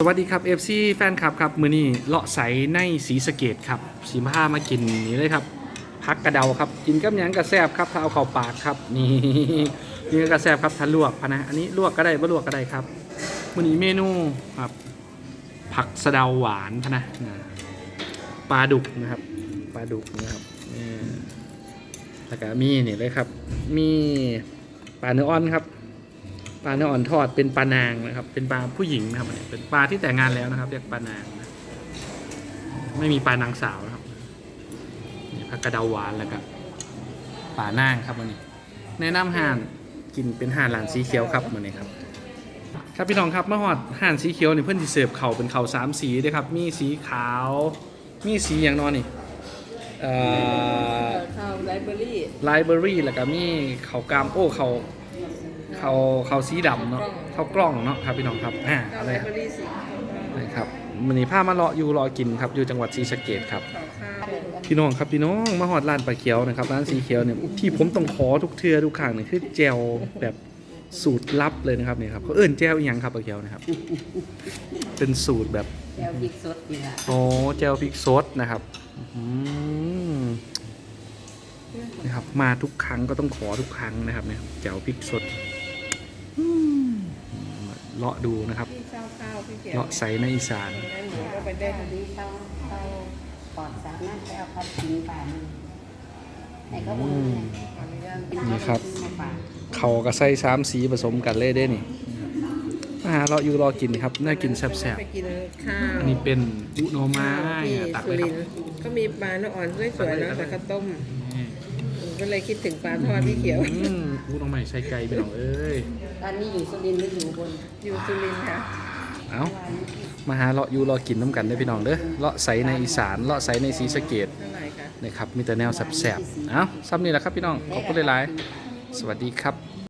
สวัสดีครับ FC แฟนคลับครับ มือนี้เลาะใสในสีสะเกตครับสีผ้ามากินนี่เลยครับพักกระเดาครับ กินกับหยังกระแซบครับถ้าเอาเข้าปากครับนี่นี่กระแซบครับถ้าลวกพะนะอันนี้ลวกก็ได้ไม่ลวกก็ได้ครับมือนี้เมนูครับผักสะเดาหวานพะนะปลาดุกนะครับปลาดุกนะครับนี่แล้วก็มีนี่เลยครับ มีปลาเนื้ออ่อนครับ ปลาเนื้ออ่อนทอดเป็นปลานางนะครับ เป็นปลาผู้หญิงนะครับอันนี้เป็นปลาที่แต่งงานแล้วนะครับเรียกปลานางนะไม่มีปลานางสาวนะครับนี่ผักกระเดาหวานแล้วก็ปลานางครับวันนี้แนะนำห่านกินเป็นห่านหลานสีเขียวครับวันนี้ครับครับพี่น้องครับเมื่อหอดห่านสีเขียวเนี่ยเพื่อนที่เสิร์ฟเขาเป็นเขาสามสีด้วยครับ มีสีขาว มีสีอย่างนอนนี่เอ่อข้าวไลบรารีไลบรารีแล้วก็มีเขากรามโอ้เขา เขาเขาสีดำเนาะเขากล้องเนาะครับพี่น้องครับอ่าข้าวอะไรไลบรารีสีนะครับมันนี้ผ้ามาเลาะอยู่รอกินครับอยู่จังหวัดศรีสะเกดครับข้าวข้าวพี่น้องครับพี่น้องมาหอดร้านปลาเขียวนะครับร้านสีเขียวเนี่ยที่ผมต้องขอทุกเทือทุกครั้งเนี่ยคือแจวแบบสูตรลับเลยนะครับเนี่ยครับเขาเอิ้นแจวอีหยังครับปลาเขียวนะครับ เป็นสูตรแบบแก้วพริกสดนี่ละโอ้แจวพริกซดนะครับอืมนะครับมาทุกครั้งก็ต้องขอทุกครั้งนะครับเนี่ยแจวพริกสดอืม เลาะดูนะครับพี่ข้าวข้าวพี่เขียวเลาะใสในอีสานได้หมูก็ไปได้อันนี้เขาเขาปอดสามารถไปเอาเขาทิ้งป่ามันไหนก็อุ้มเนี่ยขออนุญาตเป็นนี่ครับทิ้งมาป่าเขากับไส้สามสีผสมกันเลยได้นี่มาหาเราอยู่รอกินครับน่ากินแซ่บไปกินข้าวๆอันนี้เป็นอุโนไม้ที่อะตักสุเลยคริรับนทร์ก็มีปลาเนื้ออ่อนสวยๆนะแต่ข้าวต้มนี่ ก็เลยคิดถึงปลาทอดพี่เขียว อืมอุโนไม้ใส่ไก่ไปหน่อยเอ้ยตอนนี้อยู่สุรินทร์หรืออยู่อุบนอยู่สุรินทร์ค่ะเอ้ามาหาเลาะอยู่รอกินน้ำกันได้อพี่น้องเด้อ เลาะใสในอีสาน เลาะใสในสีสะเกดเท่าไหร่คะ นะครับ มีแต่แนวแซ่บๆ เอ้าซ้ำนี่แหละครับพี่น้อง ขอบคุณหลายๆ สวัสดีครับ